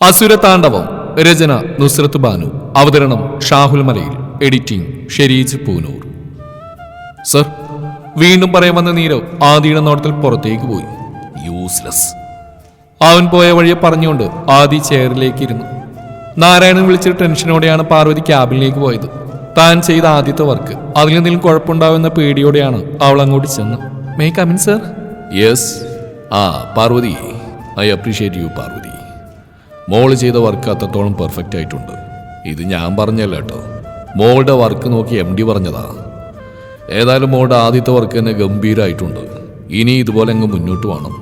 അസുര താണ്ഡവം രചന നുസ്രത്ത് ബാനു. അവതരണം ഷാഹുൽ മലയിൽ. എഡിറ്റിംഗ് ഷെരീജ് പൂനൂർ. സർ വീണ്ടും പറയാൻ വന്ന നീരവ് ആദിയുടെ നോട്ടത്തിൽ പുറത്തേക്ക് പോയി. യൂസ്ലെസ് അവൻ പോയ വഴിയെ പറഞ്ഞുകൊണ്ട് ആദി ചെയറിലേക്ക് ഇരുന്നു നാരായണൻ വിളിച്ചിട്ട് ടെൻഷനോടെയാണ് പാർവതി ക്യാബിനിലേക്ക് പോയത്. താൻ ചെയ്ത ആദ്യത്തെ വർക്ക്. അതിലെന്തെങ്കിലും കുഴപ്പമുണ്ടാവുന്ന പേടിയോടെയാണ് അവൾ അങ്ങോട്ട് ചെന്ന് മേ കമിൻ സർ യെസ് ആ Parvathi. I appreciate you Parvathi. മോൾ ചെയ്ത വർക്ക് അത്രത്തോളം പെർഫെക്റ്റ് ആയിട്ടുണ്ട്. ഇത് ഞാൻ പറഞ്ഞല്ല കേട്ടോ. മോളുടെ വർക്ക് നോക്കി എം ഡി പറഞ്ഞതാ. ഏതായാലും മോളുടെ ആദ്യത്തെ വർക്ക് തന്നെ ഗംഭീരമായിട്ടുണ്ട് ഇനി ഇതുപോലെ അങ്ങ് മുന്നോട്ട് വേണം.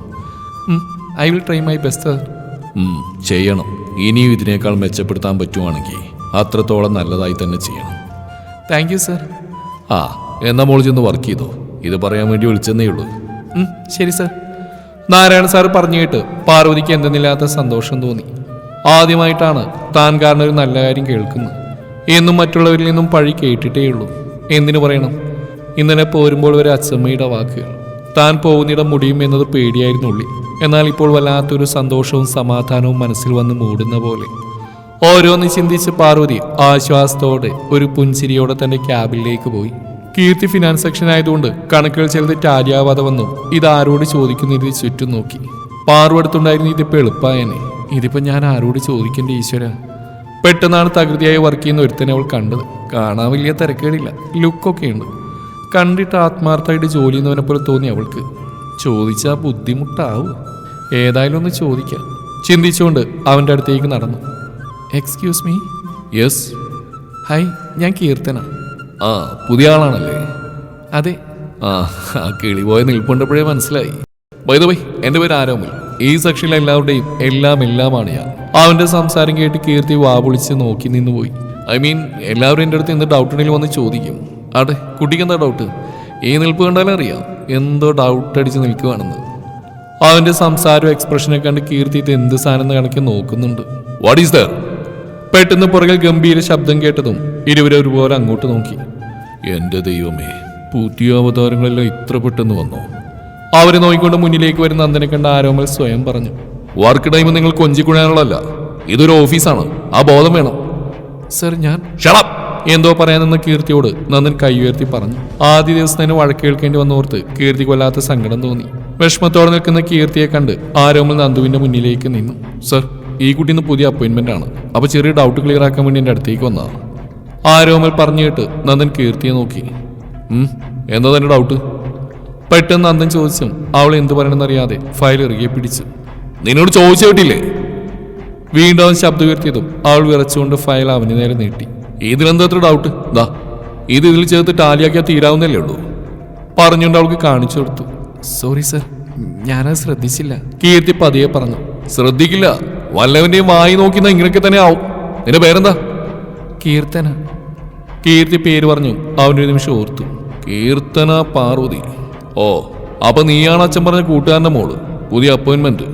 I will try my best ചെയ്യണം. ഇനിയും ഇതിനേക്കാൾ മെച്ചപ്പെടുത്താൻ പറ്റുവാണെങ്കിൽ അത്രത്തോളം നല്ലതായി തന്നെ ചെയ്യണം. താങ്ക് യു സർ ആ എന്നാ മോൾ ചെന്ന് വർക്ക് ചെയ്തോ. ഇത് പറയാൻ വേണ്ടി വിളിച്ചെന്നേ ഉള്ളൂ. ശരി സർ നാരായണ സാർ പറഞ്ഞു കേട്ട് പാർവതിക്ക് എന്തെന്നില്ലാത്ത സന്തോഷം തോന്നി. ആദ്യമായിട്ടാണ് താൻ കാരണം ഒരു നല്ല കാര്യം കേൾക്കുന്നത്. എന്നും മറ്റുള്ളവരിൽ നിന്നും പഴി കേട്ടിട്ടേ ഉള്ളൂ എന്തിനു പറയണം? ഇന്നലെ പോരുമ്പോൾ ഒരു അച്ചമ്മയുടെ വാക്കുകൾ താൻ പോകുന്നിടം മുടിയും എന്നത് പേടിയായിരുന്നു ഉള്ളി. എന്നാൽ ഇപ്പോൾ വല്ലാത്തൊരു സന്തോഷവും സമാധാനവും മനസ്സിൽ വന്ന് മൂടുന്ന പോലെ. ഓരോന്ന് ചിന്തിച്ച് പാർവതി ആശ്വാസത്തോടെ ഒരു പുഞ്ചിരിയോടെ തന്റെ ക്യാബിലേക്ക് പോയി. കീർത്തി ഫിനാൻസ് സെക്ഷൻ ആയതുകൊണ്ട് കണക്കുകൾ ചിലത് ടാലിയാവാതെ വന്നു. ഇത് ആരോട് ചോദിക്കുന്നതിന് ചുറ്റും നോക്കി. പാർവടുത്തുണ്ടായിരുന്നു ഇതിപ്പോൾ എളുപ്പമായനെ ഇതിപ്പോ ഞാൻ ആരോട് ചോദിക്കേണ്ട ഈശ്വര? പെട്ടെന്നാണ് തകൃതിയായി വർക്ക് ചെയ്യുന്ന ഒരുത്തനെ അവൾ കണ്ടത്. കാണാൻ വലിയ തിരക്കേടില്ല. ലുക്കൊക്കെ ഉണ്ട്. കണ്ടിട്ട് ആത്മാർത്ഥമായിട്ട് ജോലി ചെയ്യുന്നവനെ പോലെ തോന്നി അവൾക്ക്. ചോദിച്ചാൽ ബുദ്ധിമുട്ടാവും. ഏതായാലും ഒന്ന് ചോദിക്കാം. ചിന്തിച്ചുകൊണ്ട് അവന്റെ അടുത്തേക്ക് നടന്നു. എക്സ്ക്യൂസ് മീ യെസ് ഹായ് ഞാൻ കീർത്തന. ആ പുതിയ ആളാണല്ലേ? അതെ. ആ ആ കിളി പോയ നിൽപ്പുണ്ടപ്പോഴേ മനസ്സിലായി. ബൈ എന്റെ പേര് ആരോമിൽ. ഈ സെക്ഷനിലെ എല്ലാവരുടെയും എല്ലാം എല്ലാമാണ് ഞാൻ. അവന്റെ സംസാരം കേട്ട് കീർത്തി വാപൊളിച്ച് നോക്കി നിന്ന് പോയി ഐ മീൻ എല്ലാവരും എന്റെ അടുത്ത് എന്ത് ഡൗട്ട് ഉണ്ടെങ്കിൽ വന്ന് ചോദിക്കും. അതെ കുട്ടിക്ക് എന്താ ഡൗട്ട് ഈ നിൽപ്പ് കണ്ടാലും അറിയാം. എന്തോ ഡൗട്ട് അടിച്ച് നിൽക്കുവാണെന്ന്. അവന്റെ സംസാരവും എക്സ്പ്രഷനെ കണ്ട് കീർത്തി എന്ത് സാധനം കണക്കി നോക്കുന്നുണ്ട്. വാട്ട് ഈസ് ദർ പെട്ടെന്ന് പുറകിൽ ഗംഭീര ശബ്ദം കേട്ടതും ഇരുവരും ഒരുപോലെ അങ്ങോട്ട് നോക്കി. എന്റെ ദൈവമേ പുതിയ അവതാരങ്ങളെല്ലാം ഇത്ര പെട്ടെന്ന് വന്നോ? അവരെ നോക്കിക്കൊണ്ട് മുന്നിലേക്ക് വരുന്ന നന്ദനെ കണ്ട ആരോമൽ സ്വയം പറഞ്ഞു വർക്ക് ടൈം നിങ്ങൾ കൊഞ്ചിക്കുഴയാനുള്ളതല്ല ഇതൊരു ഓഫീസാണ്. ആ ബോധം വേണം. സർ ഞാൻ ക്ഷണം എന്തോ പറയാനെന്ന കീർത്തിയോട് നന്ദൻ കൈ ഉയർത്തി പറഞ്ഞു. ആദ്യ ദിവസം തന്നെ വഴക്ക് കേൾക്കേണ്ടി വന്നോർത്ത് കീർത്തി കൊല്ലാത്ത സങ്കടം തോന്നി. വിഷമത്തോടെ നിൽക്കുന്ന കീർത്തിയെ കണ്ട് ആരോമൽ നന്ദുവിന്റെ മുന്നിലേക്ക് നിന്നു. സർ ഈ കുട്ടി ഇന്ന് പുതിയ അപ്പോയിന്റ്മെന്റ് ആണ്. അപ്പൊ ചെറിയ ഡൗട്ട് ക്ലിയർ ആക്കാൻ വേണ്ടി എന്റെ അടുത്തേക്ക് വന്നതാണ് ആരോമൽ പറഞ്ഞു കേട്ട് നന്ദൻ കീർത്തിയെ നോക്കി. എന്താ തന്നെ ഡൗട്ട് പെട്ടെന്ന് അന്തം ചോദിച്ചും അവൾ എന്ത് പറയണമെന്നറിയാതെ ഫയൽ ഇറുകെ പിടിച്ചു. നിന്നോട് ചോദിച്ചു കേട്ടില്ലേ? വീണ്ടും അവൻ ശബ്ദം ഉയർത്തിയതും അവൾ വിറച്ചുകൊണ്ട് ഫയൽ അവന് നേരെ നീട്ടി. ഇതിലെന്താ അത്ര ഡൗട്ട് ദാ ഇത് ഇതിൽ ചേർത്ത് ടാലിയാക്കിയാൽ തീരാവുന്നല്ലേ ഉള്ളൂ. പറഞ്ഞുകൊണ്ട് അവൾക്ക് കാണിച്ചു കൊടുത്തു. സോറി സർ ഞാനത് ശ്രദ്ധിച്ചില്ല. കീർത്തി പതിയെ പറഞ്ഞു. ശ്രദ്ധിക്കില്ല. വല്ലവന്റെയും വായി നോക്കുന്ന ഇങ്ങനെയൊക്കെ തന്നെ ആവും. നിന്റെ പേരെന്താ? കീർത്തന. കീർത്തി പേര് പറഞ്ഞു അവനൊരു നിമിഷം ഓർത്തു. കീർത്തന പാർവതി. ഓ അപ്പൊ നീയാണ് അച്ഛൻ പറഞ്ഞ കൂട്ടുകാരന്റെ മോൾ? പുതിയ അപ്പോയിന്റ്മെന്റ്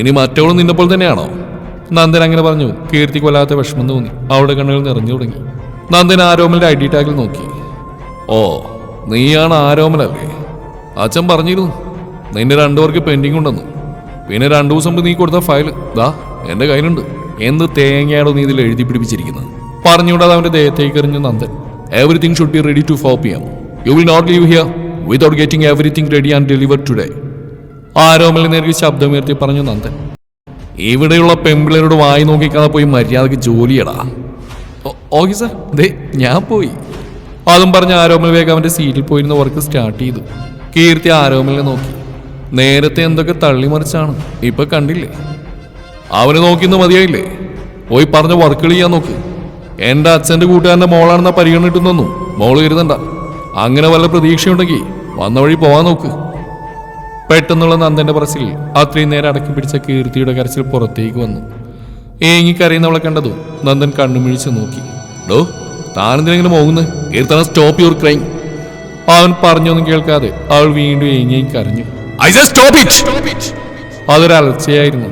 ഇനി മറ്റവളും നിന്നെപ്പോൾ തന്നെയാണോ? നന്ദൻ അങ്ങനെ പറഞ്ഞു കീർത്തി കൊല്ലാത്ത വിഷമം തോന്നി. അവളുടെ കണ്ണുകൾ നിറഞ്ഞു തുടങ്ങി. നന്ദൻ ആരോമലിന്റെ ഐ ഡി ടാഗിൽ നോക്കി. ഓ നീയാണ് ആരോമലല്ലേ? അച്ഛൻ പറഞ്ഞിരുന്നു നിന്റെ രണ്ടു പേർക്ക് പെൻഡിങ് ഉണ്ടെന്നു. പിന്നെ രണ്ടു ദിവസം നീ കൊടുത്ത ഫയൽ ദാ എന്റെ കയ്യിലുണ്ട്. എന്ത് തേങ്ങയാണോ നീ ഇതിൽ എഴുതി പിടിപ്പിച്ചിരിക്കുന്നത്? പറഞ്ഞുകൊണ്ട് അത് അവന്റെ ദേഹത്തേക്ക് എറിഞ്ഞു Nandan. Everything should be ready to ഫോപ്പ് ചെയ്യാം you will not leave here without getting everything ready and deliver today Aromal നേരെ ശബ്ദമുയർത്തി പറഞ്ഞു നന്ദൻ ഇവിടെയുള്ള പെമ്പിളരോട് വായി നോക്കിക്കാതെ പോയി മര്യാദയ്ക്ക് ജോലിയടാ. Okay sir. ദേ ഞാൻ പോയി. അതും പറഞ്ഞ് ആരോമൽ വേഗം അവന്റെ സീറ്റിൽ പോയിരുന്ന വർക്ക് സ്റ്റാർട്ട് ചെയ്തു. കീർത്തി ആരോമലിനെ നോക്കി. നേരത്തെ എന്തൊക്കെ തള്ളിമറിച്ചാണ് ഇപ്പൊ കണ്ടില്ലേ? അവന് നോക്കിന്ന് മതിയായില്ലേ? പോയി പറഞ്ഞ വർക്കുകൾ ചെയ്യാൻ നോക്ക്. എന്റെ അച്ഛന്റെ കൂട്ടുകാരന്റെ മോളാണെന്ന പരിഗണന കിട്ടുന്നു മോൾ കരുതണ്ട. അങ്ങനെ വല്ല പ്രതീക്ഷയുണ്ടെങ്കിൽ വന്ന വഴി പോവാൻ നോക്ക്. പെട്ടെന്നുള്ള നന്ദന്റെ പറസിൽ അത്രയും നേരം അടക്കി പിടിച്ച കീർത്തിയുടെ കരച്ചിൽ പുറത്തേക്ക് വന്നു. ഏങ്ങി കരയുന്നവളെ കണ്ടതും നന്ദൻ കണ്ണുമിഴിച്ച് നോക്കി. ഡോ താനെന്തിനെങ്കിലും പോകുന്നു കീർത്തന സ്റ്റോപ്പ് യുവർ ക്രൈം അവൻ പറഞ്ഞൊന്നും കേൾക്കാതെ അവൾ വീണ്ടും ഏങ്ങി കരഞ്ഞു. ഐ സ്റ്റോപ്പ് ഇറ്റ് അതൊരു അലർച്ചയായിരുന്നു.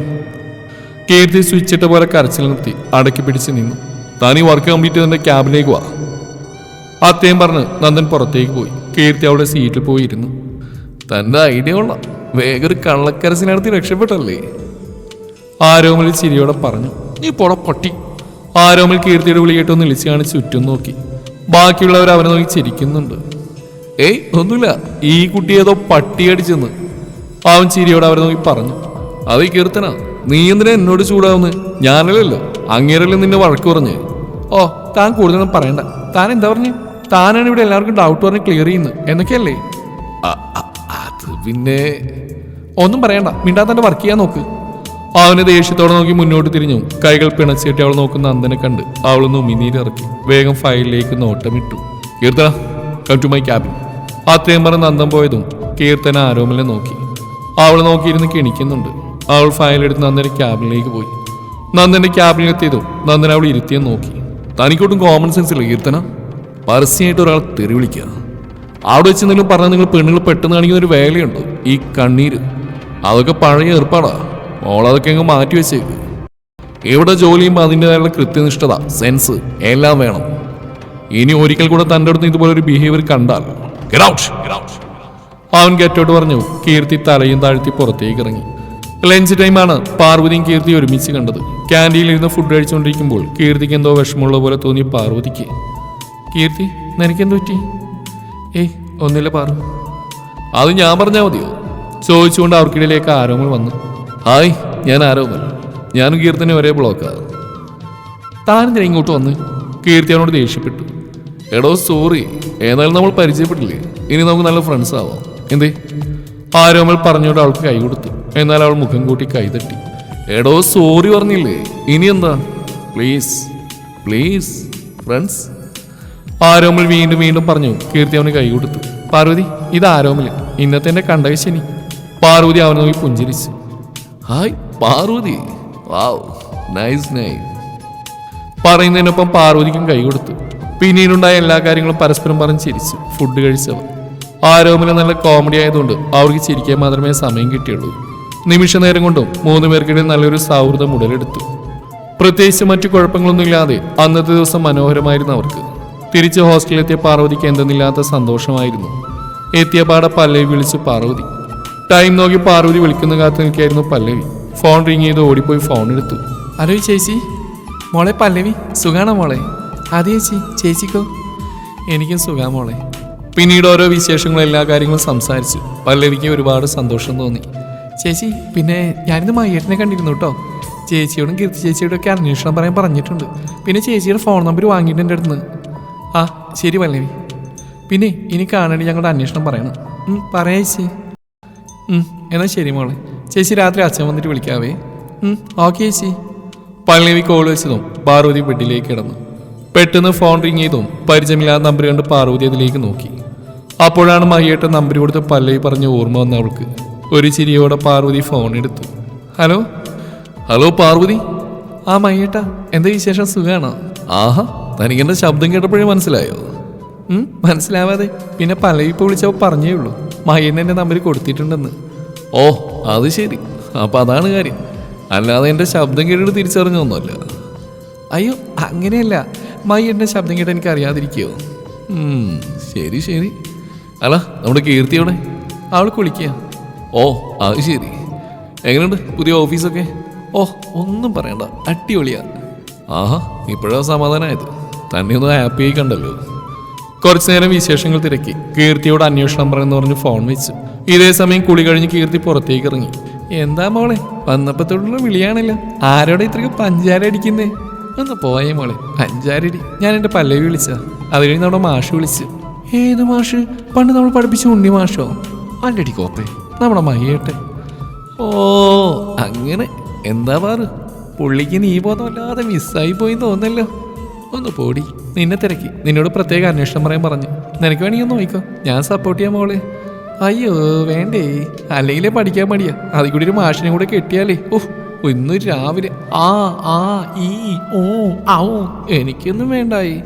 കീർത്തി സ്വിച്ചിട്ട പോലെ കരച്ചിൽ നിർത്തി അടക്കി പിടിച്ച് നിന്നു. താൻ ഈ വർക്ക് കംപ്ലീറ്റ് ചെയ്തിന്റെ ക്യാബിലേക്ക് വാ. അത്തേം പറഞ്ഞ് നന്ദൻ പുറത്തേക്ക് പോയി. കീർത്തി അവളുടെ സീറ്റിൽ പോയിരുന്നു. തന്റെ ഐഡിയ ഉള്ള വേഗം ഒരു കള്ളക്കരസിനടുത്ത് രക്ഷപ്പെട്ടല്ലേ? ആരോമൽ ചിരിയോടെ പറഞ്ഞു നീ പോട പൊട്ടി. ആരോമൽ കീർത്തിയുടെ വിളി ഇളിച്ച് കാണിച്ച് ചുറ്റും നോക്കി. ബാക്കിയുള്ളവർ അവനെ നോക്കി ചിരിക്കുന്നുണ്ട്. ഏയ് ഒന്നുമില്ല. ഈ കുട്ടി ഏതോ പട്ടി അടിച്ചെന്ന്. അവൻ ചിരിയോടെ അവരെ നോക്കി പറഞ്ഞു അത് കീർത്തന. നീ എന്തിനാ എന്നോട് ചൂടാവുന്നത് ഞാനല്ലല്ലോ. അങ്ങേരല്ലേ നിന്നെ വഴക്ക് പറഞ്ഞ്. ഓ താൻ കൂടുതലൊന്നും പറയണ്ട. താൻ എന്താ പറഞ്ഞു? താനാണ് ഇവിടെ എല്ലാവർക്കും ഡൗട്ട് പറഞ്ഞ് ക്ലിയർ ചെയ്യുന്നത്. എന്നൊക്കെയല്ലേ? അത് പിന്നെ ഒന്നും പറയണ്ട. മിണ്ടാതെ വർക്ക് ചെയ്യാൻ നോക്ക്. അവന് ദേഷ്യത്തോടെ നോക്കി മുന്നോട്ട് തിരിഞ്ഞു. കൈകൾ പിണച്ചിട്ട് അവൾ നോക്കുന്ന അന്തനെ കണ്ട് അവളൊന്ന് ഉമിനീരിറക്കി. വേഗം ഫയലിലേക്ക് നോട്ടമിട്ടു. Keerthana come to my cabin അത്രയും പറഞ്ഞ് നന്ദം പോയതും കീർത്തന ആരോമിനെ നോക്കി. അവൾ നോക്കിയിരുന്ന് കിണിക്കുന്നുണ്ട് അവൾ ഫയലെടുത്ത് നന്ദന്റെ ക്യാബിനിലേക്ക് പോയി. നന്ദന്റെ ക്യാബിനിലെത്തിയതും നന്ദൻ അവൾ ഇരുത്തിയെന്ന് നോക്കി. തനിക്കൊട്ടും കോമൺ സെൻസ് ഇല്ല കീർത്തന. പരസ്യമായിട്ട് ഒരാൾ തെറി വിളിക്കുക അവിടെ വെച്ച് എന്തെങ്കിലും പറഞ്ഞാൽ നിങ്ങൾ പെണ്ണുങ്ങൾ പെട്ടെന്ന് കാണിക്കുന്ന ഒരു വേലയുണ്ട്. ഈ കണ്ണീര്. അതൊക്കെ പഴയ ഏർപ്പാടാ. മോളതൊക്കെ അങ്ങ് മാറ്റി വെച്ചേക്ക്. ഇവിടെ ജോലി ചെയ്യുമ്പോൾ അതിന്റെതായുള്ള കൃത്യനിഷ്ഠത സെൻസ് എല്ലാം വേണം. ഇനി ഒരിക്കൽ കൂടെ തന്റെ അടുത്ത് ഇതുപോലെ ഒരു ബിഹേവിയർ കണ്ടാൽ! അവൻ ഗെറ്റോട്ട് പറഞ്ഞു. കീർത്തി തലയും താഴ്ത്തി പുറത്തേക്ക് ഇറങ്ങി. ലഞ്ച് ടൈമാണ് പാർവതിയും കീർത്തി ഒരുമിച്ച് കണ്ടത്. ക്യാന്റീനിൽ ഇരുന്ന് ഫുഡ് കഴിച്ചുകൊണ്ടിരിക്കുമ്പോൾ കീർത്തിക്ക് എന്തോ വിഷമമുള്ള പോലെ തോന്നി പാർവതിക്ക്. കീർത്തി നിനക്കെന്ത് പറ്റി? ഏയ് ഒന്നില്ല പാറു. അത് ഞാൻ പറഞ്ഞാൽ മതിയോ? ചോദിച്ചുകൊണ്ട് അവർക്കിടയിലേക്ക് ആരോമൽ വന്നു. ഹായ് ഞാൻ ആരോമൽ ഞാനും കീർത്തനെ ഒരേ ബ്ലോക്കാണ് താനെന്തിനാ ഇങ്ങോട്ട് വന്ന്? കീർത്തി അവനോട് ദേഷ്യപ്പെട്ടു. എടോ സോറി. ഏതായാലും നമ്മൾ പരിചയപ്പെട്ടില്ലേ? ഇനി നമുക്ക് നല്ല ഫ്രണ്ട്സ് ആവാം. എന്തേ? ആരോമൽ പറഞ്ഞുകൊണ്ട് അവൾക്ക് കൈ കൊടുത്തു. എന്നാൽ അവൾ മുഖം കൂട്ടി കൈ തട്ടി. എടോ സോറി പറഞ്ഞില്ലേ? ഇനി എന്താ? പ്ലീസ് പ്ലീസ് ഫ്രണ്ട്സ് ആരോമൽ വീണ്ടും വീണ്ടും പറഞ്ഞു കീർത്തി അവന് കൈ കൊടുത്തു. പാർവതി ഇത് ആരോമൽ ഇന്നത്തെ എന്റെ കണ്ടകശനി പാർവതി അവനെ നോക്കി പുഞ്ചിരിച്ചു. Hi Parvathi. Wow nice nice പറയുന്നതിനൊപ്പം പാർവതിക്കും കൈ കൊടുത്തു. പിന്നീടുണ്ടായ എല്ലാ കാര്യങ്ങളും പരസ്പരം പറഞ്ഞ് ചിരിച്ചു. ഫുഡ് കഴിച്ചവർ ആരോമല നല്ല കോമഡി ആയതുകൊണ്ട് അവർക്ക് ചിരിക്കാൻ മാത്രമേ സമയം കിട്ടിയുള്ളൂ. നിമിഷ നേരം കൊണ്ടും മൂന്ന് പേർക്കിടയിൽ നല്ലൊരു സൗഹൃദം ഉടലെടുത്തു. പ്രത്യേകിച്ച് മറ്റു കുഴപ്പങ്ങളൊന്നുമില്ലാതെ അന്നത്തെ ദിവസം മനോഹരമായിരുന്നു അവർക്ക്. തിരിച്ച് ഹോസ്റ്റലിലെത്തിയ പാർവതിക്ക് എന്തെന്നില്ലാത്ത സന്തോഷമായിരുന്നു. എത്തിയ പാടെ പല്ലവി വിളിച്ചു പാർവതി. ടൈം നോക്കി പാർവതി വിളിക്കുന്ന കാത്തു നിൽക്കായിരുന്നു പല്ലവി. ഫോൺ റിങ് ചെയ്ത് ഓടിപ്പോയി ഫോൺ എടുത്തു. ഹലോ ചേച്ചി. മോളെ പല്ലവി. സുഖാണോ മോളെ? അതെ ചേച്ചി ചേച്ചിക്കോ? എനിക്കും സുഖാ മോളെ. പിന്നീട് ഓരോ വിശേഷങ്ങളും എല്ലാ കാര്യങ്ങളും സംസാരിച്ചു. പല്ലവിക്ക് ഒരുപാട് സന്തോഷം തോന്നി. ചേച്ചി പിന്നെ ഞാനിന്ന് മയ്യേട്ടനെ കണ്ടിരുന്നു കേട്ടോ ചേച്ചിയോടും കീർത്തി ചേച്ചിയോടും ഒക്കെ അന്വേഷണം പറയാൻ പറഞ്ഞിട്ടുണ്ട്. പിന്നെ ചേച്ചിയുടെ ഫോൺ നമ്പർ വാങ്ങിയിട്ടുണ്ട് എന്റെ അടുത്ത് ആ ശരി പല്ലവി പിന്നെ ഇനി കാണേണ്ടി ഞങ്ങളുടെ അന്വേഷണം പറയണം. പറയാ ചേച്ചി. എന്നാൽ എന്നാ ശരി മോളെ. ചേച്ചി രാത്രി അച്ഛൻ വന്നിട്ട് വിളിക്കാവേ. ഓക്കെ ചേച്ചി. പള്ളിവി കോൾ വെച്ചതും പാർവതി ബെഡിലേക്ക് കിടന്നു. പെട്ടെന്ന് ഫോൺ റിങ് ചെയ്തും പരിചയമില്ലാത്ത നമ്പർ കണ്ട് പാർവതി അതിലേക്ക് നോക്കി. അപ്പോഴാണ് മഹിയേട്ട നമ്പർ കൊടുത്ത് പല്ലവി പറഞ്ഞ ഓർമ്മ വന്ന അവൾക്ക്. ഒരു ചിരിയോടെ പാർവതി ഫോൺ എടുത്തു. ഹലോ? ഹലോ പാർവതി? ആ മഹിയേട്ട എന്താ വിശേഷം? സുഖമാണോ ആഹാ തനിക്ക് എന്റെ ശബ്ദം കേട്ടപ്പോഴേ മനസ്സിലായോ? മനസ്സിലാവാതെ. പിന്നെ പല്ലവി ഇപ്പോൾ വിളിച്ചപ്പോൾ പറഞ്ഞേ ഉള്ളൂ. മഹേനെ എന്റെ നമ്പർ കൊടുത്തിട്ടുണ്ടെന്ന്. ഓ അത് ശരി. അപ്പൊ അതാണ് കാര്യം. അല്ലാതെ എന്റെ ശബ്ദം കേട്ടിട്ട് തിരിച്ചറിഞ്ഞൊന്നുമല്ല. അയ്യോ അങ്ങനെയല്ല. മയ്യന്റെ ശബ്ദം കേട്ട് എനിക്ക് അറിയാതിരിക്കോ ശരി ശരി. അല്ല നമ്മുടെ കീർത്തിയോടെ അവൾ കുളിക്കുക ഓ അത് ശരി. എങ്ങനെയുണ്ട് പുതിയ ഓഫീസൊക്കെ? ഓ ഒന്നും പറയണ്ട. അടിപൊളിയാ. ആഹാ ഇപ്പോഴാ സമാധാനമായത് തന്നെ ഒന്ന് ഹാപ്പി ആയി കണ്ടല്ലോ കുറച്ചു നേരം വിശേഷങ്ങൾ തിരക്കി. കീർത്തിയോട് അന്വേഷണം പറയുന്ന പറഞ്ഞ് ഫോൺ വെച്ചു. ഇതേ സമയം കുളി കഴിഞ്ഞ് കീർത്തി പുറത്തേക്ക് ഇറങ്ങി. എന്താ മോളെ? വന്നപ്പോ തൊട്ടുള്ള വിളിയാണല്ലോ. ആരോടെ ഇത്രയ്ക്ക് പഞ്ചാര അടിക്കുന്നേ? ഒന്ന് പോയേ മോളെ. പഞ്ചാരടി ഞാൻ എന്റെ പല്ലവി വിളിച്ച അത് കഴിഞ്ഞ് നമ്മുടെ മാഷ് വിളിച്ച്. ഏത് മാഷ്? പണ്ട് നമ്മൾ പഠിപ്പിച്ച ഉണ്ണി മാഷോ? അല്ലടി കോപ്പേ. നമ്മുടെ മയ്യേട്ടെ ഓ അങ്ങനെ. എന്താ പാറ് പുള്ളിക്ക് നീ പോന്നല്ലാതെ മിസ്സായി പോയി തോന്നല്ലോ ഒന്ന് പോടി. നിന്നെ തിരക്കി. നിന്നോട് പ്രത്യേക അന്വേഷണം പറയാൻ പറഞ്ഞു. നിനക്ക് വേണമെങ്കിൽ ഒന്ന് നോക്കിക്കോ ഞാൻ സപ്പോർട്ട് ചെയ്യാൻ മോളെ. അയ്യോ വേണ്ടേ. അല്ലെങ്കിലേ പഠിക്കാൻ മടിയാ. അതിൽ കൂടി ഒരു മാഷിനെ കൂടെ കെട്ടിയാലേ. ഓഹ് ഇന്ന് രാവിലെ ആ ആ ഈ ഓ ഔ എനിക്കൊന്നും വേണ്ടായി.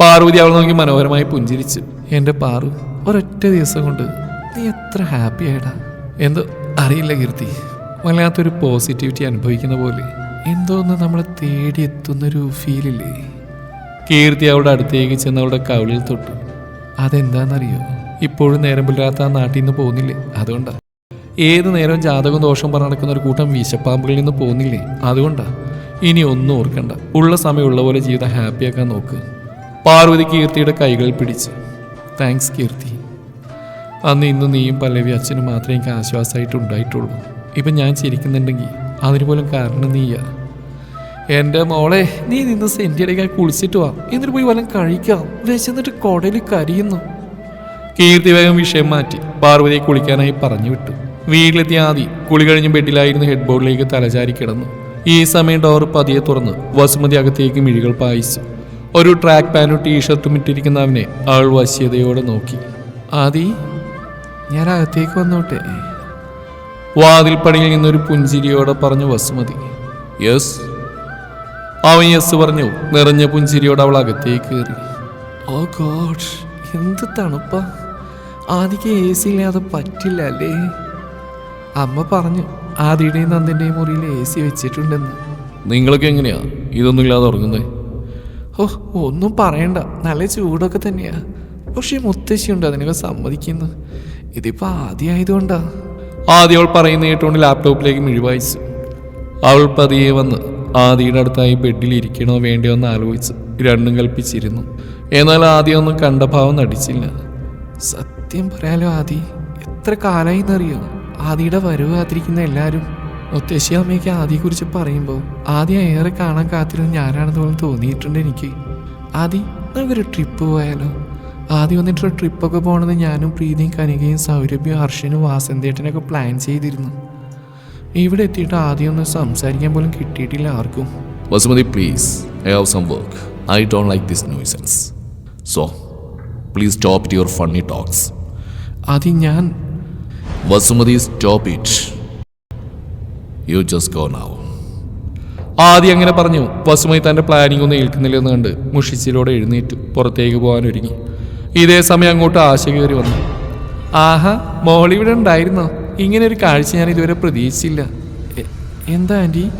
പാർവതി അവൾ നോക്കി മനോഹരമായി പുഞ്ചിരിച്ചു. എന്റെ പാറു ഒരൊറ്റ ദിവസം കൊണ്ട് നീ എത്ര ഹാപ്പി ആയിടാ. എന്തോ അറിയില്ല കീർത്തി. വല്ലാത്തൊരു പോസിറ്റിവിറ്റി അനുഭവിക്കുന്ന പോലെ. എന്തോ ഒന്ന് നമ്മളെ തേടിയെത്തുന്നൊരു ഫീലില്ലേ? കീർത്തി അവളുടെ അടുത്തേക്ക് ചെന്ന് അവളുടെ കവിളിൽ തൊട്ടു. അതെന്താണെന്നറിയോ ഇപ്പോഴും നേരം പുലരാത്ത നാട്ടിൽ നിന്ന് പോകുന്നില്ലേ? അതുകൊണ്ടാ. ഏത് നേരവും ജാതകം ദോഷം പറഞ്ഞു നടക്കുന്ന ഒരു കൂട്ടം വിശപ്പാമ്പുകളിൽ നിന്ന് പോകുന്നില്ലേ? അതുകൊണ്ടാ. ഇനി ഒന്നും ഓർക്കണ്ട. ഉള്ള സമയമുള്ള പോലെ ജീവിതം ഹാപ്പിയാക്കാൻ നോക്ക്. പാർവതി കീർത്തിയുടെ കൈകൾ പിടിച്ച്. താങ്ക്സ് കീർത്തി. അന്ന് ഇന്ന് നീയും പല്ലവി അച്ഛനും മാത്രമേ എനിക്ക് ആശ്വാസമായിട്ട് ഉണ്ടായിട്ടുള്ളൂ ഇപ്പം ഞാൻ ചിരിക്കുന്നുണ്ടെങ്കിൽ അതിന് പോലും കാരണം നീയാ. എന്റെ മോളെ നീ നിന്ന് സെന്റിയടക്കാൻ കുളിച്ചിട്ട് വാ. എന്നിട്ട് പോയി വല്ലതും കഴിക്കാം. വിശന്നിട്ട് കുടയിൽ കരിയുന്നു. കീർത്തി വേഗം വിഷയം മാറ്റി. പാർവതിയെ കുളിക്കാനായി പറഞ്ഞു വിട്ടു. വീട്ടിലെത്തിയ ആദി. കുളി കഴിഞ്ഞ് ബെഡിലായിരുന്നു ഹെഡ് ബോർഡിലേക്ക് തലചാരി കിടന്നു. ഈ സമയം ഡോർ പതിയെ തുറന്ന്. വസുമതി അകത്തേക്ക് മിഴികൾ പായിച്ചു. ഒരു ട്രാക്ക് പാനും ടീഷർട്ടും ഇട്ടിരിക്കുന്ന അവനെ അവൾ വശ്യതയോടെ നോക്കി. ആദി ഞാൻ അകത്തേക്ക് വന്നോട്ടെ? വാതിൽപ്പടിയിൽ നിന്നൊരു പുഞ്ചിരിയോടെ പറഞ്ഞു വസുമതി. യെസ്. അവൻ യെസ് പറഞ്ഞു. നിറഞ്ഞ പുഞ്ചിരിയോടെ അവൾ അകത്തേക്ക് കയറി. ഓ ഗോഡ് എന്ത് തണുപ്പാ. ആദിക്ക് എ സി ഇല്ലാതെ പറ്റില്ല അല്ലേ? അമ്മ പറഞ്ഞു ആദിയുടെയും നന്ദിന്റെയും മുറിയിൽ എ സി വെച്ചിട്ടുണ്ടെന്ന്. നിങ്ങളൊക്കെ എങ്ങനെയാ? ഇതൊന്നും ഇല്ലാതെ ഉറങ്ങുന്നേ? ഓ ഒന്നും പറയണ്ട. നല്ല ചൂടൊക്കെ തന്നെയാ. പക്ഷേ മുത്തശ്ശിയുണ്ട് അതിനൊക്കെ സമ്മതിക്കുന്നു. ഇതിപ്പോ ആദ്യമായതുകൊണ്ടാ ആദ്യം അവൾ പറയുന്ന കേട്ടുകൊണ്ട് ലാപ്ടോപ്പിലേക്ക് മിഴിവായിച്ചു അവൾ പതിയെ വന്ന് ആദിയുടെ അടുത്തായി ബെഡിൽ ഇരിക്കണോ വേണ്ടോ എന്ന് ആലോചിച്ച് രണ്ടും കൽപ്പിച്ചിരുന്നു. എന്നാൽ ആദ്യം ഒന്നും കണ്ട ഭാവം നടിച്ചില്ല. സത്യം പറയാലോ ആദി എത്ര കാലമായി എന്നറിയോ? ആദിയുടെ വരവ് കാത്തിരിക്കുന്ന എല്ലാവരും മുത്തശ്ശി അമ്മയ്ക്ക് ആദിയെക്കുറിച്ച് പറയുമ്പോൾ ആദ്യം ഏറെ കാണാൻ കാത്തിരുന്ന ഞാനാണെന്ന് തോന്നിയിട്ടുണ്ട് എനിക്ക്. ആദി നമുക്കൊരു ട്രിപ്പ് പോയാലോ? ആദ്യം വന്നിട്ടൊരു ട്രിപ്പൊക്കെ പോകണമെന്ന് ഞാനും പ്രീതിയും കനികയും സൗരഭ്യം ഹർഷനും വാസന്തേട്ടനൊക്കെ പ്ലാൻ ചെയ്തിരുന്നു. ഇവിടെ എത്തിയിട്ട് ആദ്യം ഒന്ന് സംസാരിക്കാൻ പോലും കിട്ടിയിട്ടില്ല ആർക്കും. Vasumathi please I have some work. I don't like this nuisance so please stop your funny talks ആദ്യം ഞാൻ Vasumathi stop it you just go now ആദ്യം അങ്ങനെ പറഞ്ഞു. വസുമതി തന്റെ പ്ലാനിംഗ് ഒന്നും ഏൽക്കുന്നില്ലെന്ന് കണ്ട് മുഷിച്ചിലൂടെ എഴുന്നേറ്റ്. പുറത്തേക്ക് പോകാൻ ഒരുങ്ങി ഇതേ സമയം അങ്ങോട്ട് ആശ കയറി വന്നു. ആഹാ മോളിവിടെ ഉണ്ടായിരുന്നോ? ഇങ്ങനെ ഒരു കാഴ്ച ഞാൻ ഇതുവരെ പ്രതീക്ഷിച്ചില്ല. എന്താ ആന്റി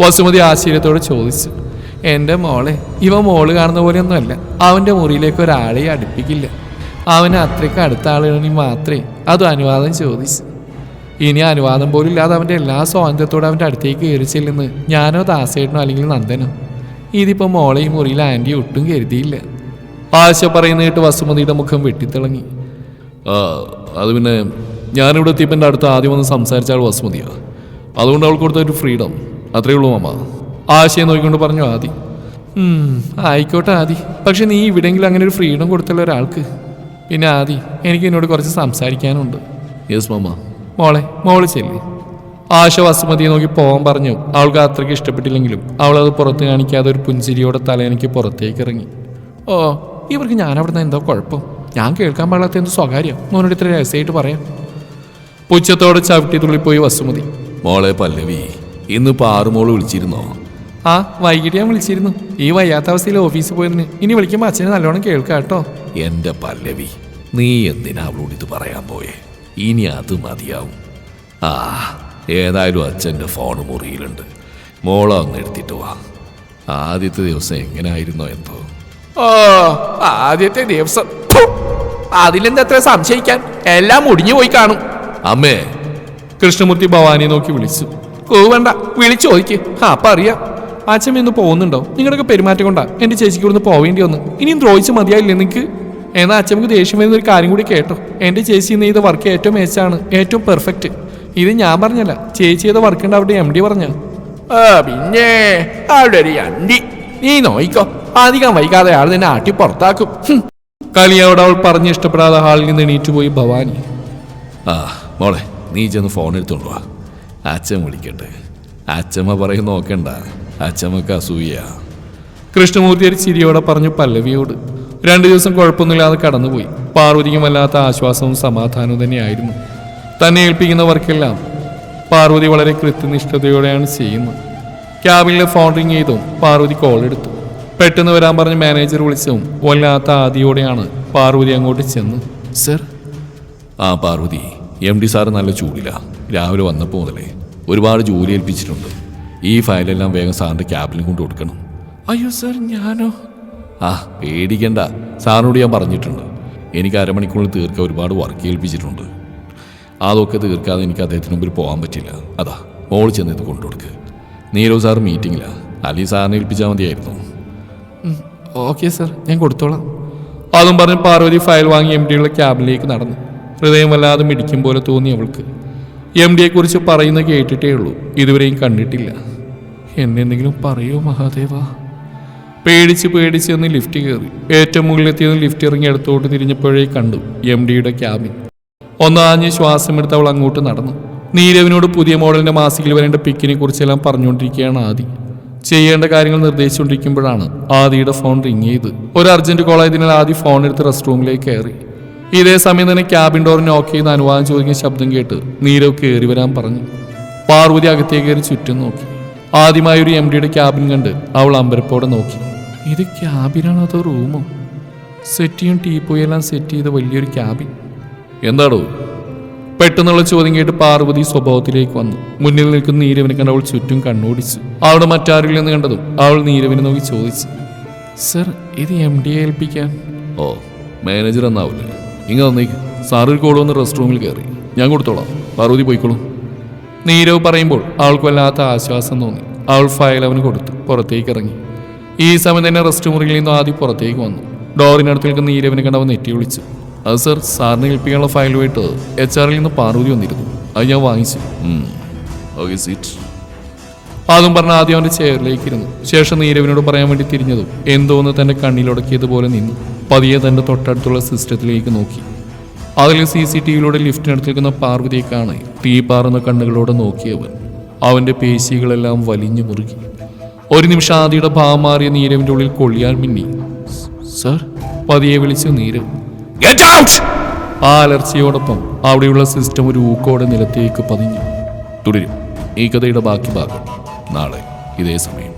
വസുമതി ആശ്ചര്യത്തോടെ ചോദിച്ചു. എന്റെ മോളെ ഇവ മോൾ കാണുന്ന പോലെയൊന്നുമല്ല. അവന്റെ മുറിയിലേക്ക് ഒരാളെ അടുപ്പിക്കില്ല. അവന് അത്രയ്ക്ക് അടുത്ത ആളുകളിൽ മാത്രമേ അതും അനുവാദം ചോദിച്ചു. ഇനി അനുവാദം പോലും ഇല്ലാതെ അവന്റെ എല്ലാ സ്വാതന്ത്ര്യത്തോടെ അവന്റെ അടുത്തേക്ക് കയറി ചെല്ലുന്നു ഞാനോ ദാസേട്ടനോ അല്ലെങ്കിൽ നന്ദനോ? ഇതിപ്പോൾ മോളെ ഈ മുറിയിൽ ആന്റി ഒട്ടും കരുതിയില്ല. ആശ പറയുന്ന കേട്ട് വസുമതിയുടെ മുഖം വെട്ടിത്തിളങ്ങി. അത് പിന്നെ ഞാനിവിടെ എത്തിയപ്പോൾ എന്റെ അടുത്ത് ആദ്യം വന്ന് സംസാരിച്ച ആൾ വസുമതിയാ. അതുകൊണ്ട് അവൾക്ക് കൊടുത്ത ഒരു ഫ്രീഡം. അത്രയേ ഉള്ളൂ മാമ. ആശയെ നോക്കിക്കൊണ്ട് പറഞ്ഞു ആദി. "ഉം, ആയിക്കോട്ടെ ആദി. പക്ഷെ നീ ഇവിടെയെങ്കിലും അങ്ങനെ ഒരു ഫ്രീഡം കൊടുത്തുള്ള ഒരാൾക്ക്. പിന്നെ ആദി എനിക്ക് എന്നോട് കുറച്ച് സംസാരിക്കാനുണ്ട്. യെസ് മാമ. മോളെ മോൾ ചെല്ലി. ആശ വസുമതിയെ നോക്കി പോകാൻ പറഞ്ഞു. അവൾക്ക് അത്രയ്ക്ക് ഇഷ്ടപ്പെട്ടില്ലെങ്കിലും അവളത് അത് പുറത്ത് കാണിക്കാതെ ഒരു പുഞ്ചിരിയോടെ തലയണിക്ക് പുറത്തേക്ക് ഇറങ്ങി. ഓ ഇവർക്ക് ഞാൻ അവിടുന്ന് എന്തോ കുഴപ്പം. ഞാൻ കേൾക്കാൻ പാടാത്ത എന്ത് സ്വകാര്യം? മോനോട് ഇത്ര രഹസ്യമായിട്ട് പറയാം. പുച്ഛത്തോടെ ചവിട്ടി തുള്ളിപ്പോയി വസുമതി. മോളെ പല്ലവി ഇന്നിപ്പോൾ ആറുമോൾ വിളിച്ചിരുന്നോ? ആ വൈകിട്ട് ഞാൻ വിളിച്ചിരുന്നു. ഈ വയ്യാത്ത അവസ്ഥയിൽ ഓഫീസിൽ പോയിരുന്നു ഇനി വിളിക്കുമ്പോൾ അച്ഛനെ നല്ലോണം കേൾക്കാം കേട്ടോ. എന്റെ പല്ലവി നീ എന്തിനാ അവളോട് ഇത് പറയാൻ പോയേ? ഇനി അത് മതിയാവും. ആ ഏതായാലും അച്ഛന്റെ ഫോൺ മുറിയിലുണ്ട്. മോളെ അങ്ങ് എടുത്തിട്ട് വാ. ആദ്യത്തെ ദിവസം എങ്ങനെയായിരുന്നോ എന്തോ. ഓ ആദ്യത്തെ ദിവസം. അതിലെന്താ അത്ര സംശയിക്കാൻ? എല്ലാം മുടിഞ്ഞു പോയി കാണും. അമ്മേ കൃഷ്ണമൂർത്തി ഭവാനിയെ നോക്കി വിളിച്ചു. വേണ്ട വിളിച്ചു ചോദിക്ക് ആ അപ്പൊ അറിയാം. അച്ഛൻ ഇന്ന് പോകുന്നുണ്ടോ? നിങ്ങളുടെയൊക്കെ പെരുമാറ്റം കൊണ്ടാ എന്റെ ചേച്ചിക്ക് ഇവിടുന്ന് പോവേണ്ടി വന്നു ഇനിയും ദ്രോഹിച്ച് മതിയായില്ലേ നിനക്ക്? എന്നാ അച്ഛമ്മക്ക് ദേഷ്യം വരുന്ന ഒരു കാര്യം കൂടി കേട്ടോ. എന്റെ ചേച്ചി ഇന്ന് ചെയ്ത വർക്ക് ഏറ്റവും മേച്ചാണ് ഏറ്റവും പെർഫെക്റ്റ് ഇത് ഞാൻ പറഞ്ഞല്ല ചേച്ചി ചെയ്ത വർക്ക് ഉണ്ട് അവിടെ എം ഡി പറഞ്ഞ. ആ പിന്നെ അവിടെ ഒരു അണ്ടി നീ നോയിക്കോ. അധികം വൈകാതെ ആൾ നിന്നെ ആട്ടി പുറത്താക്കും കളിയോട് അവൾ പറഞ്ഞ് ഇഷ്ടപ്പെടാതെ ഹാളിൽ നിന്ന് എണീറ്റ് പോയി ഭവാനി. ആ മോളെ നീ ചെന്ന് ഫോൺ എടുത്തോണ്ട് വാ. അച്ഛൻ വിളിക്കട്ടെ. അച്ഛമ്മ പറയും നോക്കണ്ട. അച്ഛമ്മക്ക് അസൂയ. കൃഷ്ണമൂർത്തി ഒരു ചിരിയോടെ പറഞ്ഞു പല്ലവിയോട്. രണ്ടു ദിവസം കുഴപ്പമൊന്നുമില്ലാതെ കടന്നുപോയി. പാർവതിക്കും വല്ലാത്ത ആശ്വാസവും സമാധാനവും തന്നെയായിരുന്നു. തന്നെ ഏൽപ്പിക്കുന്ന വർക്കെല്ലാം പാർവതി വളരെ കൃത്യനിഷ്ഠതയോടെയാണ് ചെയ്യുന്നത്. ക്യാബിനിലെ ഫോൺ റിങ് ചെയ്തും പാർവതി കോൾ എടുത്തു. പെട്ടെന്ന് വരാൻ പറഞ്ഞ് മാനേജർ വിളിച്ചതും വല്ലാത്ത ആദിയോടെയാണ് പാർവതി അങ്ങോട്ട് ചെന്ന്. സർ? ആ പാർവതി എം ഡി സാറ് നല്ല ചൂടില്ല രാവിലെ വന്നപ്പോൾ മുതലേ ഒരുപാട് ജോലി ഏൽപ്പിച്ചിട്ടുണ്ട്. ഈ ഫയലെല്ലാം വേഗം സാറിന്റെ ക്യാബിനിൽ കൊണ്ട് കൊടുക്കണം. അയ്യോ സർ ഞാനോ? ആ പേടിക്കണ്ട. സാറിനോട് ഞാൻ പറഞ്ഞിട്ടുണ്ട്. എനിക്ക് അരമണിക്കൂറിൽ തീർക്കാൻ ഒരുപാട് വർക്ക് ഏൽപ്പിച്ചിട്ടുണ്ട്. അതൊക്കെ തീർക്കാതെ എനിക്ക് അദ്ദേഹത്തിന് മുമ്പിൽ പോകാൻ പറ്റില്ല. അതാ മോൾ ചെന്ന് ഇത് കൊണ്ടുകൊടുക്ക് നീരോ സാർ മീറ്റിങ്ങിലാണ് അലി സാറിനെ ഏൽപ്പിച്ചാൽ മതിയായിരുന്നു. ഓക്കെ സർ ഞാൻ കൊടുത്തോളാം. അതും പറഞ്ഞ് പാർവതി ഫയൽ വാങ്ങി എം ഡിയുടെ ക്യാബിലേക്ക് നടന്നു. ഹൃദയം വല്ലാതെ മിടിക്കും പോലെ തോന്നി അവൾക്ക്. എം ഡിയെ കുറിച്ച് പറയുന്നത് കേട്ടിട്ടേ ഉള്ളൂ. ഇതുവരെയും കണ്ടിട്ടില്ല. എന്നെന്തെങ്കിലും പറയൂ മഹാദേവ? പേടിച്ച് പേടിച്ച് എന്ന് ലിഫ്റ്റ് കയറി. ഏറ്റവും മുകളിലെത്തിയെന്ന് ലിഫ്റ്റ് ഇറങ്ങി അടുത്തോട്ട് തിരിഞ്ഞപ്പോഴേ കണ്ടു എം ഡിയുടെ ക്യാബിൻ ഒന്നാഞ്ഞ് ശ്വാസമെടുത്ത് അവൾ അങ്ങോട്ട് നടന്നു. നീരവിനോട് പുതിയ മോഡലിന്റെ മാസികയിൽ വരേണ്ട പിക്കിനെ കുറിച്ചെല്ലാം പറഞ്ഞുകൊണ്ടിരിക്കുകയാണ് ആദി. ചെയ്യേണ്ട കാര്യങ്ങൾ നിർദ്ദേശിച്ചുകൊണ്ടിരിക്കുമ്പോഴാണ് ആദിയുടെ ഫോൺ റിങ് ചെയ്ത്. ഒരു അർജന്റ് കോൾ ആയതിനാൽ ആദി ഫോൺ എടുത്ത് റെസ്റ്റ് റൂമിലേക്ക് കയറി. ഇതേ സമയം തന്നെ ക്യാബിൻ ഡോർ നോക്ക് ചെയ്ത് അനുവാദം ചോദിക്കുന്ന ശബ്ദം കേട്ട് നീരവ് കയറി വരാൻ പറഞ്ഞു. പാർവതി അകത്തേക്ക് കയറി ചുറ്റും നോക്കി. ആദ്യമായി ഒരു എം ഡിയുടെ ക്യാബിൻ കണ്ട് അവൾ അമ്പരപ്പോടെ നോക്കി. ഇത് ക്യാബിനാണോ അതോ റൂമോ സെറ്റിയും ടീപ്പോയും എല്ലാം സെറ്റ് ചെയ്ത വലിയൊരു ക്യാബിൻ എന്താടോ? പെട്ടെന്നുള്ള ചോദ്യം കേട്ട് പാർവതി സ്വഭാവത്തിലേക്ക് വന്നു. മുന്നിൽ നിൽക്കുന്ന നീരവിനെ കണ്ട് അവൾ ചുറ്റും കണ്ണോടിച്ചു. അവളുടെ മറ്റാരിൽ നിന്ന് കണ്ടതും അവൾ നീരവിനെ നോക്കി ചോദിച്ചു. സർ ഇത് എം ഡിയെ ഏൽപ്പിക്കാൻ ഓ മാനേജർ എന്നാവില്ല. ഇങ്ങ വന്നേക്ക് സാറിൽ കോൾ വന്ന് റെസ്റ്റ് റൂമിൽ കയറി. ഞാൻ കൊടുത്തോളാം. പാർവതി പോയിക്കോളൂ. നീരവ് പറയുമ്പോൾ അവൾക്ക് വല്ലാത്ത ആശ്വാസം തോന്നി. അവൾ ഫയൽ അവന് കൊടുത്തു. പുറത്തേക്ക് ഇറങ്ങി. ഈ സമയം തന്നെ റെസ്റ്റ് മുറിയിൽ നിന്ന് ആദ്യം പുറത്തേക്ക് വന്നു. ഡോറിനടുത്ത് നിൽക്കുന്ന നീരവിനെ കണ്ടവൻ നെറ്റി വിളിച്ചു. അത് സർ സാറിനെ ഏൽപ്പിക്കാനുള്ള ഫയലുമായിട്ട് എച്ച് ആറിൽ നിന്ന് പാർവതി വന്നിരുന്നു. അത് ഞാൻ വാങ്ങിച്ചു. ഓക്കെ സീറ്റ് അതും പറഞ്ഞ ആദ്യം അവന്റെ ചെയറിലേക്ക് ഇരുന്നു ശേഷം നീരവിനോട് പറയാൻ വേണ്ടി തിരിഞ്ഞതും എന്തോന്ന് തന്റെ കണ്ണിലുടക്കിയതുപോലെ നിന്നു പതിയെ തന്റെ തൊട്ടടുത്തുള്ള സിസ്റ്റത്തിലേക്ക് നോക്കി. അതിൽ സി സി ടി വിയിലൂടെ ലിഫ്റ്റിനടുത്ത് നിൽക്കുന്ന പാർവതിയെ കാണാൻ തീ പാറുന്ന കണ്ണുകളോടെ നോക്കിയവൻ. അവന്റെ പേശികളെല്ലാം വലിഞ്ഞു മുറുകി. ഒരു നിമിഷം ആദിയുടെ ഭാവം മാറിയ നീരവിന്റെ ഉള്ളിൽ കൊള്ളിയാൽ മിന്നി. സർ? പതിയെ വിളിച്ചു നീരവ്. ആ അലർച്ചയോടൊപ്പം അവിടെയുള്ള സിസ്റ്റം ഒരു ഊക്കോടെ നിലത്തേക്ക് പതിഞ്ഞു. തുടരും. ഈ കഥയുടെ ബാക്കി ഭാഗം നാളെ ഇതേ സമയം.